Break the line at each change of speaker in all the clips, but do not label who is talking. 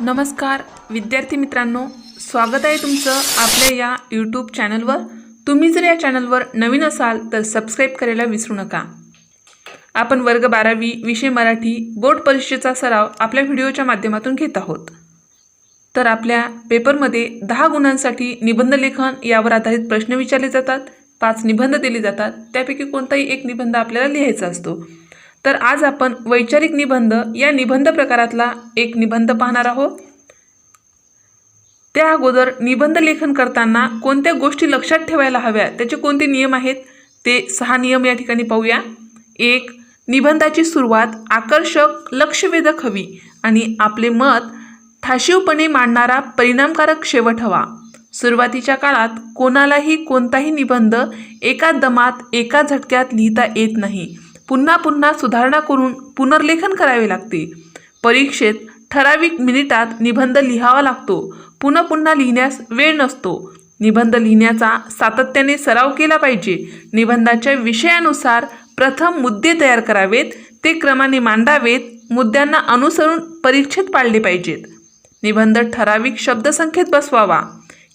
नमस्कार विद्यार्थी मित्रांनो स्वागत आहे तुमचं आपल्या या यूट्यूब चॅनलवर तुम्ही जर या चॅनलवर नवीन असाल तर सबस्क्राईब करायला विसरू नका. आपण वर्ग बारावी विषय मराठी बोर्ड परीक्षेचा सराव आपल्या व्हिडिओच्या माध्यमातून घेत आहोत. तर आपल्या पेपरमध्ये दहा गुणांसाठी निबंध लेखन यावर आधारित प्रश्न विचारले जातात पाच निबंध दिले जातात त्यापैकी कोणताही एक निबंध आपल्याला लिहायचा असतो. तर आज आपण वैचारिक निबंध या निबंध प्रकारातला एक निबंध पाहणार आहोत. त्या अगोदर निबंध लेखन करताना कोणत्या गोष्टी लक्षात ठेवायला हव्या त्याचे कोणते नियम आहेत ते सहा नियम या ठिकाणी पाहूया. एक निबंधाची सुरुवात आकर्षक लक्षवेधक हवी आणि आपले मत ठाशीवपणे मांडणारा परिणामकारक शेवट हवा. सुरुवातीच्या काळात कोणालाही कोणताही निबंध एका दमात एका झटक्यात लिहिता येत नाही. पुन्हा पुन्हा सुधारणा करून पुनर्लेखन करावे लागते. परीक्षेत ठराविक मिनिटात निबंध लिहावा लागतो. पुन्हा पुन्हा लिहिण्यास वेळ नसतो. निबंध लिहिण्याचा सातत्याने सराव केला पाहिजे. निबंधाच्या विषयानुसार प्रथम मुद्दे तयार करावेत ते क्रमाने मांडावेत मुद्द्यांना अनुसरून परीक्षेत पाळले पाहिजेत. निबंध ठराविक शब्दसंख्येत बसवावा.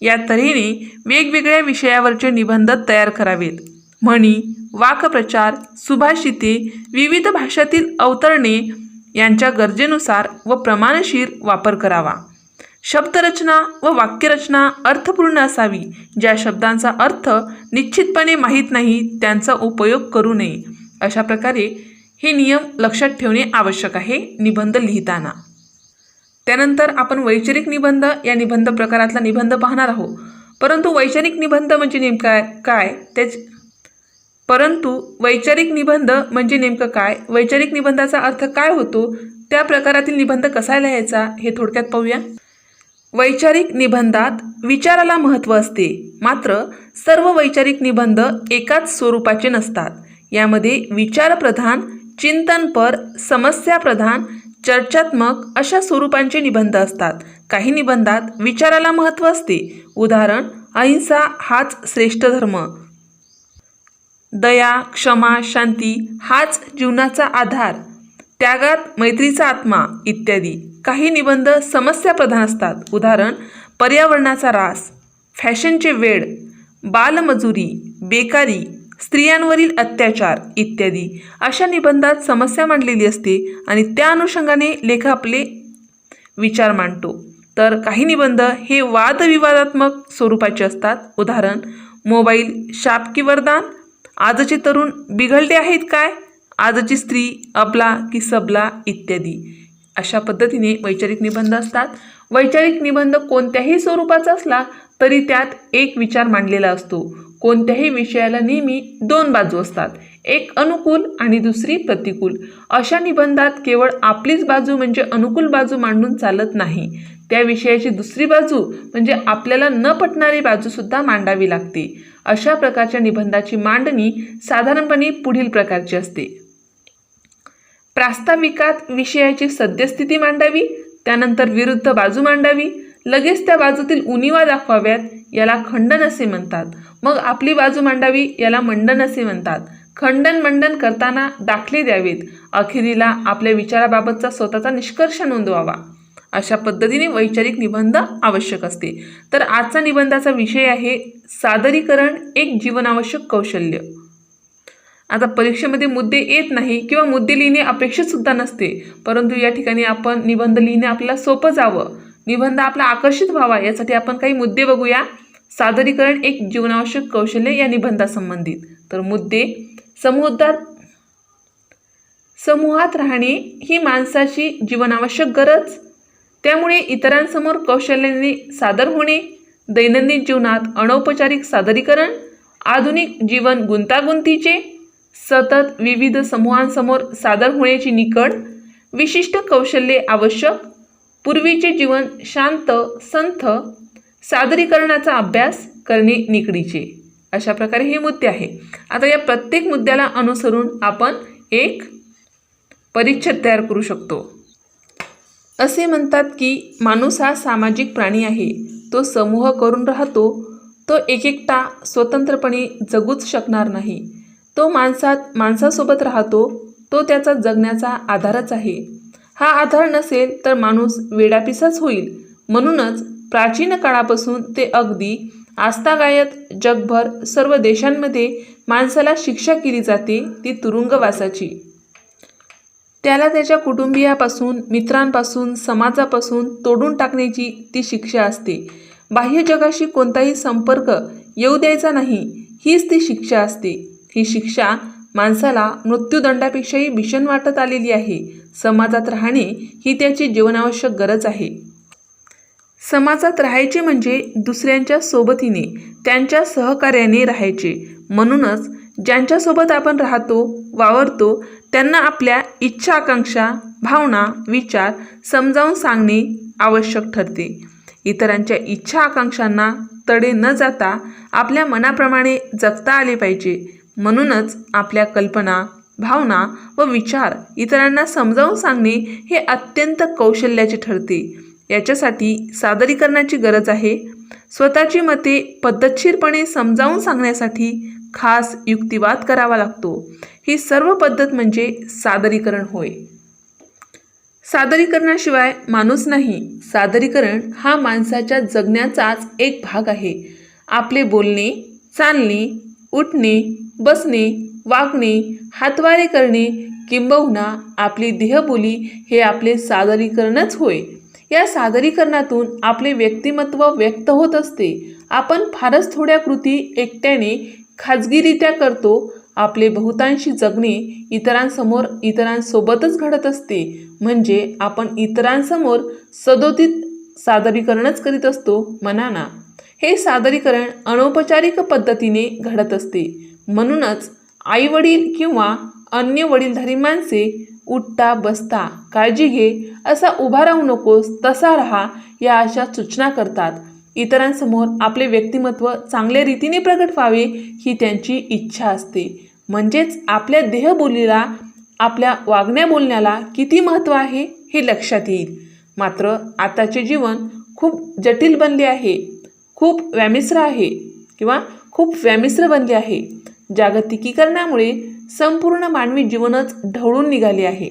या तऱ्हेने वेगवेगळ्या विषयावरचे निबंध तयार करावेत. म्हणी वाक्प्रचार सुभाषिते विविध भाषातील अवतरणे यांच्या गरजेनुसार व प्रमाणशीर वापर करावा. शब्दरचना व वाक्यरचना अर्थपूर्ण असावी ज्या शब्दांचा अर्थ निश्चितपणे माहीत नाही त्यांचा उपयोग करू नये. अशा प्रकारे हे नियम लक्षात ठेवणे आवश्यक आहे निबंध लिहिताना. त्यानंतर आपण वैचारिक निबंध या निबंध प्रकारातला निबंध पाहणार आहोत. परंतु वैचारिक निबंध म्हणजे नेमका काय? त्याच परंतु वैचारिक निबंध म्हणजे नेमकं काय? वैचारिक निबंधाचा अर्थ काय होतो? त्या प्रकारातील निबंध कसा लिहायचा हे थोडक्यात पाहूया. वैचारिक निबंधात विचाराला महत्त्व असते. मात्र सर्व वैचारिक निबंध एकाच स्वरूपाचे नसतात. यामध्ये विचारप्रधान चिंतनपर समस्याप्रधान चर्चात्मक अशा स्वरूपांचे निबंध असतात. काही निबंधात विचाराला महत्त्व असते. उदाहरण अहिंसा हाच श्रेष्ठ धर्म. दया क्षमा शांती हाच जीवनाचा आधार त्यागात मैत्रीचा आत्मा इत्यादी. काही निबंध समस्याप्रधान असतात. उदाहरण पर्यावरणाचा रास फॅशनचे वेड बालमजुरी बेकारी स्त्रियांवरील अत्याचार इत्यादी. अशा निबंधात समस्या मांडलेली असते आणि त्या अनुषंगाने लेख आपले विचार मांडतो. तर काही निबंध हे वादविवादात्मक स्वरूपाचे असतात. उदाहरण मोबाईल शाप की वरदान? आजचे तरुण बिघडले आहेत काय? आजची स्त्री अबला की सबला इत्यादी. अशा पद्धतीने वैचारिक निबंध असतात. वैचारिक निबंध कोणत्याही स्वरूपाचा असला तरी त्यात एक विचार मांडलेला असतो. कोणत्याही विषयाला नेहमी दोन बाजू असतात. एक अनुकूल आणि दुसरी प्रतिकूल. अशा निबंधात केवळ आपलीच बाजू म्हणजे अनुकूल बाजू मांडून चालत नाही. त्या विषयाची दुसरी बाजू म्हणजे आपल्याला न पटणारी बाजूसुद्धा मांडावी लागते. अशा प्रकारच्या निबंधाची मांडणी साधारणपणे पुढील प्रकारची असते. प्रास्ताविकात विषयाची सद्यस्थिती मांडावी त्यानंतर विरुद्ध बाजू मांडावी लगेच त्या बाजूतील उणिवा दाखवाव्यात याला खंडन असे म्हणतात. मग आपली बाजू मांडावी याला मंडन असे म्हणतात. खंडन मंडन करताना दाखले द्यावेत. अखेरीला आपल्या विचाराबाबतचा स्वतःचा निष्कर्ष नोंदवावा. अशा पद्धतीने वैचारिक निबंध आवश्यक असते. तर आजचा निबंधाचा विषय आहे सादरीकरण एक जीवनावश्यक कौशल्य. आता परीक्षेमध्ये मुद्दे येत नाही किंवा मुद्दे लिहिणे अपेक्षितसुद्धा नसते परंतु या ठिकाणी आपण निबंध लिहिणे आपल्याला सोपं जावं. निबंध आपला आकर्षित व्हावा यासाठी आपण काही मुद्दे बघूया. सादरीकरण एक जीवनावश्यक कौशल्य या निबंधासंबंधित. तर मुद्दे समुद्रात समूहात राहणे ही माणसाची जीवनावश्यक गरज. त्यामुळे इतरांसमोर कौशल्याने सादर होणे दैनंदिन जीवनात अनौपचारिक सादरीकरण आधुनिक जीवन गुंतागुंतीचे सतत विविध समूहांसमोर सादर होण्याची निकड विशिष्ट कौशल्ये आवश्यक पूर्वीचे जीवन शांत संथ सादरीकरणाचा अभ्यास करणे निकडीचे. अशा प्रकारे हे मुद्दे आहे. आता या प्रत्येक मुद्द्याला अनुसरून आपण एक परिच्छेद तयार करू शकतो. असे म्हणतात की माणूस हा सामाजिक प्राणी आहे. तो समूह करून राहतो. तो एक एकटा स्वतंत्रपणे जगूच शकणार नाही. तो माणसात माणसासोबत राहतो. तो त्याचा जगण्याचा आधारच आहे. हा आधार नसेल तर माणूस वेडापिसाच होईल. म्हणूनच प्राचीन काळापासून ते अगदी आस्थागायत जगभर सर्व देशांमध्ये माणसाला शिक्षा केली जाते ती तुरुंगवासाची. त्याला त्याच्या कुटुंबियापासून मित्रांपासून समाजापासून तोडून टाकण्याची ती शिक्षा असते. बाह्य जगाशी कोणताही संपर्क येऊ द्यायचा नाही हीच ती शिक्षा असते. ही शिक्षा माणसाला मृत्यूदंडापेक्षाही भीषण वाटत आलेली आहे. समाजात राहणे ही त्याची जीवनावश्यक गरज आहे. समाजात राहायचे म्हणजे दुसऱ्यांच्या सोबतीने त्यांच्या सहकार्याने राहायचे. म्हणूनच ज्यांच्यासोबत आपण राहतो वावरतो त्यांना आपल्या इच्छा आकांक्षा भावना विचार समजावून सांगणे आवश्यक ठरते. इतरांच्या इच्छा आकांक्षांना तडे न जाता आपल्या मनाप्रमाणे जगता आले पाहिजे. म्हणूनच आपल्या कल्पना भावना व विचार इतरांना समजावून सांगणे हे अत्यंत कौशल्याचे ठरते. याच्यासाठी सादरीकरणाची गरज आहे. स्वतःची मते पद्धतशीरपणे समजावून सांगण्यासाठी खास युक्तिवाद करावा लागतो. ही सर्व पद्धत म्हणजे सादरीकरण होय. सादरीकरणाशिवाय माणूस नाही. सादरीकरण हा माणसाच्या जगण्याचाच एक भाग आहे. आपले बोलणे चालणे उठणे बसणे वागणे हातवारे करणे किंबहुना आपली देहबोली हे आपले सादरीकरणच होय. या सादरीकरणातून आपले व्यक्तिमत्व व्यक्त होत असते. आपण फारच थोड्या कृती एकट्याने खाजगीरित्या करतो आपले बहुतांशी जगणे इतरांसमोर इतरांसोबतच घडत असते. म्हणजे आपण इतरांसमोर सदोतीत सादरीकरणच करीत असतो मनाना. हे सादरीकरण अनौपचारिक पद्धतीने घडत असते. म्हणूनच आईवडील किंवा अन्य वडीलधारी माणसे उठता बसता काळजी घे असा उभा राहू नकोस तसा राहा या अशा सूचना करतात. इतरांसमोर आपले व्यक्तिमत्व चांगल्या रीतीने प्रगट व्हावे ही त्यांची इच्छा असते. म्हणजेच आपल्या देहबोलीला आपल्या वागण्या बोलण्याला किती महत्त्व आहे हे लक्षात येईल. मात्र आताचे जीवन खूप जटिल बनले आहे. खूप व्यामिश्र आहे किंवा खूप व्यामिश्र बनले आहे. जागतिकीकरणामुळे संपूर्ण मानवी जीवनच ढवळून निघाले आहे.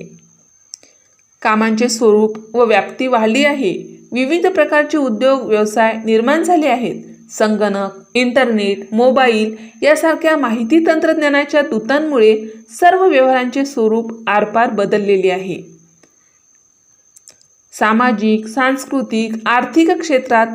कामांचे स्वरूप व व्याप्ती वाढली आहे. विविध प्रकारचे उद्योग व्यवसाय निर्माण झाले आहेत. संगणक इंटरनेट मोबाईल यासारख्या माहिती तंत्रज्ञानाच्या दूतांमुळे सर्व व्यवहारांचे स्वरूप आरपार बदललेले आहे. सामाजिक सांस्कृतिक आर्थिक क्षेत्रात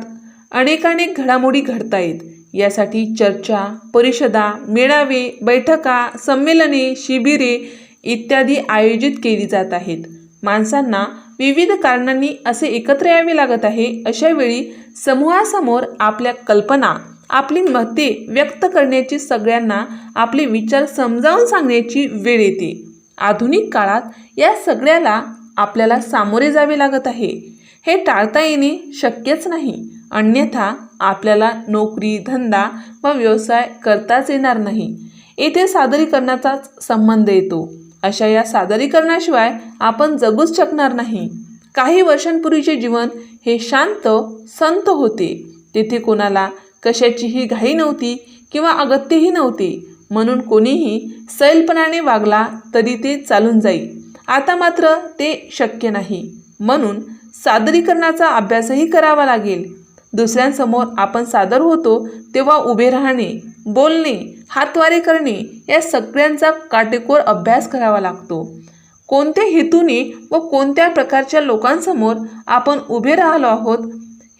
अनेकानेक घडामोडी घडतायत यासाठी चर्चा परिषदा मेळावे बैठका संमेलने शिबिरे इत्यादी आयोजित केली जात आहेत. माणसांना विविध कारणांनी असे एकत्र यावे लागत आहे अशा वेळी समूहासमोर आपल्या कल्पना आपली मते व्यक्त करण्याची सगळ्यांना आपले विचार समजावून सांगण्याची वेळ येते. आधुनिक काळात या सगळ्याला आपल्याला सामोरे जावे लागत आहे. हे टाळता येणे शक्यच नाही. अन्यथा आपल्याला नोकरी धंदा व व्यवसाय करताच येणार नाही. येथे सादरीकरणाचाच संबंध येतो. अशा या सादरीकरणाशिवाय आपण जगूच शकणार नाही. काही वर्षांपूर्वीचे जीवन हे शांत संत होते. तेथे कोणाला कशाचीही घाई नव्हती किंवा अगत्यही नव्हते. म्हणून कोणीही सैलपणाने वागला तरी ते चालून जाईल आता मात्र ते शक्य नाही. म्हणून सादरीकरणाचा अभ्यासही करावा लागेल. दुसऱ्यांसमोर आपण सादर होतो तेव्हा उभे राहणे बोलणे हातवारे करणे या सगळ्यांचा काटेकोर अभ्यास करावा लागतो. कोणत्या हेतूने व कोणत्या प्रकारच्या लोकांसमोर आपण उभे राहिलो आहोत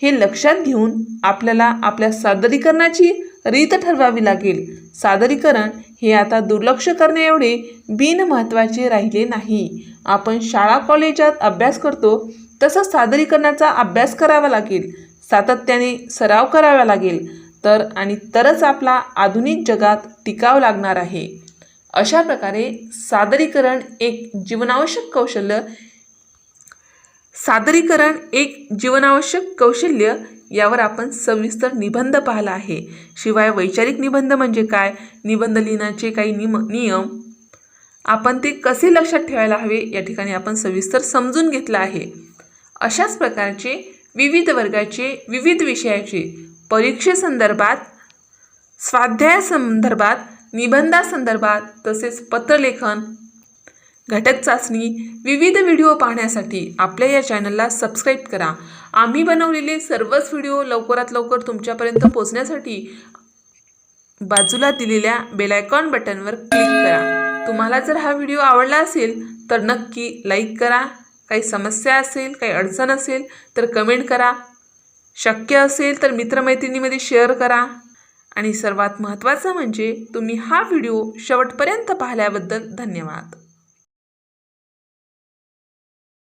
हे लक्षात घेऊन आपल्याला आपल्या सादरीकरणाची रीत ठरवावी लागेल. सादरीकरण हे आता दुर्लक्ष करण्याएवढे बिनमहत्त्वाचे राहिले नाही. आपण शाळा कॉलेजात अभ्यास करतो तसं सादरीकरणाचा अभ्यास करावा लागेल. सातत्याने सराव करावा लागेल. तर आणि तरच आपला आधुनिक जगात टिकाव लागणार आहे. अशा प्रकारे सादरीकरण एक जीवनावश्यक कौशल्य सादरीकरण एक जीवनावश्यक कौशल्य यावर आपण सविस्तर निबंध पाहिला आहे. शिवाय वैचारिक निबंध म्हणजे काय? निबंध लिहिण्याचे काही निम नियम? आपण ते कसे लक्षात ठेवायला हवे? या ठिकाणी आपण सविस्तर समजून घेतलं आहे. अशाच प्रकारचे विविध वर्गाचे विविध विषयाचे परीक्षेसंदर्भात स्वाध्यायासंदर्भात निबंधासंदर्भात तसेच पत्रलेखन घटक चाचणी विविध व्हिडिओ पाहण्यासाठी आपल्या या चॅनलला सबस्क्राईब करा. आम्ही बनवलेले सर्वच व्हिडिओ लवकरात लवकर तुमच्यापर्यंत पोहोचण्यासाठी बाजूला दिलेल्या बेलायकॉन बटनवर क्लिक करा. तुम्हाला जर हा व्हिडिओ आवडला असेल तर नक्की लाईक करा. काही समस्या असेल काही अडचण असेल तर कमेंट करा. शक्य असेल तर मित्रमैत्रिणीमध्ये शेअर करा. आणि सर्वात महत्त्वाचं म्हणजे तुम्ही हा व्हिडिओ शेवटपर्यंत पाहिल्याबद्दल धन्यवाद.